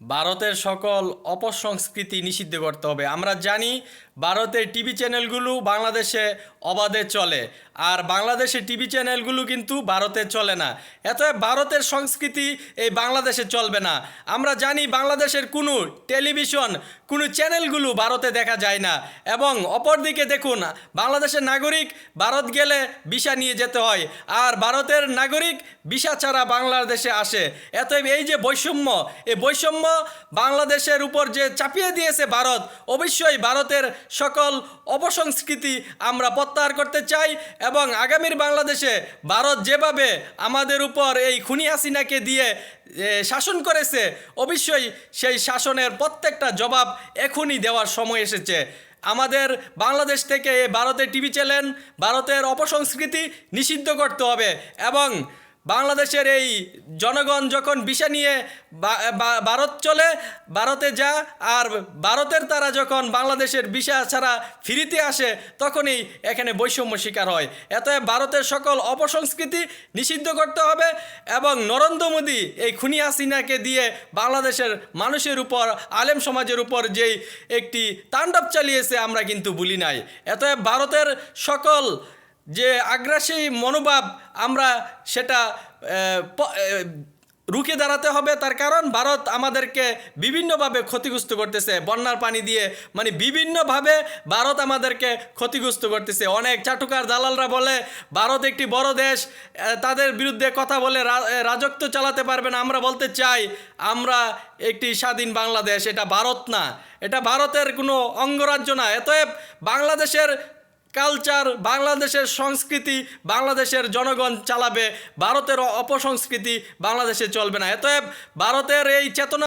ভারতের সকল অপসংস্কৃতি নিষিদ্ধ করতে হবে। আমরা জানি ভারতের টিভি চ্যানেলগুলো বাংলাদেশে অবাধে চলে আর বাংলাদেশের টিভি চ্যানেলগুলো কিন্তু ভারতে চলে না। এত ভারতের সংস্কৃতি এই বাংলাদেশে চলবে না। আমরা জানি বাংলাদেশের কোনো টেলিভিশন, কোনো চ্যানেলগুলো ভারতে দেখা যায় না এবং অপরদিকে দেখুন, বাংলাদেশের নাগরিক ভারত গেলে ভিসা নিয়ে যেতে হয় আর ভারতের নাগরিক ভিসা ছাড়া বাংলাদেশে আসে। এত এই যে বৈষম্য, এই বৈষম্য বাংলাদেশের উপর যে চাপিয়ে দিয়েছে ভারত, অবশ্যই ভারতের সকল অপসংস্কৃতি আমরা প্রত্যাহার করতে চাই এবং আগামীর বাংলাদেশে ভারত যেভাবে আমাদের উপর এই খুনি হাসিনাকে দিয়ে শাসন করেছে, অবশ্যই সেই শাসনের প্রত্যেকটা জবাব এখনই দেওয়ার সময় এসেছে। আমাদের বাংলাদেশ থেকে ভারতের টিভি চ্যানেল, ভারতের অপসংস্কৃতি নিষিদ্ধ করতে হবে এবং বাংলাদেশের এই জনগণ যখন বিষা নিয়ে ভারত চলে, ভারতে যা, আর ভারতের তারা যখন বাংলাদেশের বিষা ছাড়া ফিরিতে আসে, তখনই এখানে বৈষম্য শিকার হয়। এত ভারতের সকল অপসংস্কৃতি নিষিদ্ধ করতে হবে এবং নরেন্দ্র মোদী এই খুনি হাসিনাকে দিয়ে বাংলাদেশের মানুষের উপর, আলেম সমাজের উপর যেই একটি তাণ্ডব চালিয়েছে, আমরা কিন্তু ভুলি নাই। এত ভারতের সকল যে আগ্রাসী মনোভাব আমরা সেটা রুখে দাঁড়াতে হবে। তার কারণ ভারত আমাদেরকে বিভিন্নভাবে ক্ষতিগ্রস্ত করতেছে। বন্যার পানি দিয়ে মানে বিভিন্নভাবে ভারত আমাদেরকে ক্ষতিগ্রস্ত করতেছে। অনেক চাটুকার দালালরা বলে, ভারত একটি বড় দেশ তাদের বিরুদ্ধে কথা বলে রাজত্ব চালাতে পারবে না। আমরা বলতে চাই, আমরা একটি স্বাধীন বাংলাদেশ, এটা ভারত না। এটা ভারতের কোনো অঙ্গরাজ্য না। এতএব বাংলাদেশের কালচার, বাংলাদেশের সংস্কৃতি, বাংলাদেশের জনগণ চালাবে ভারতের অপসংস্কৃতি বাংলাদেশে চলবে না। এতএব ভারতের এই চেতনা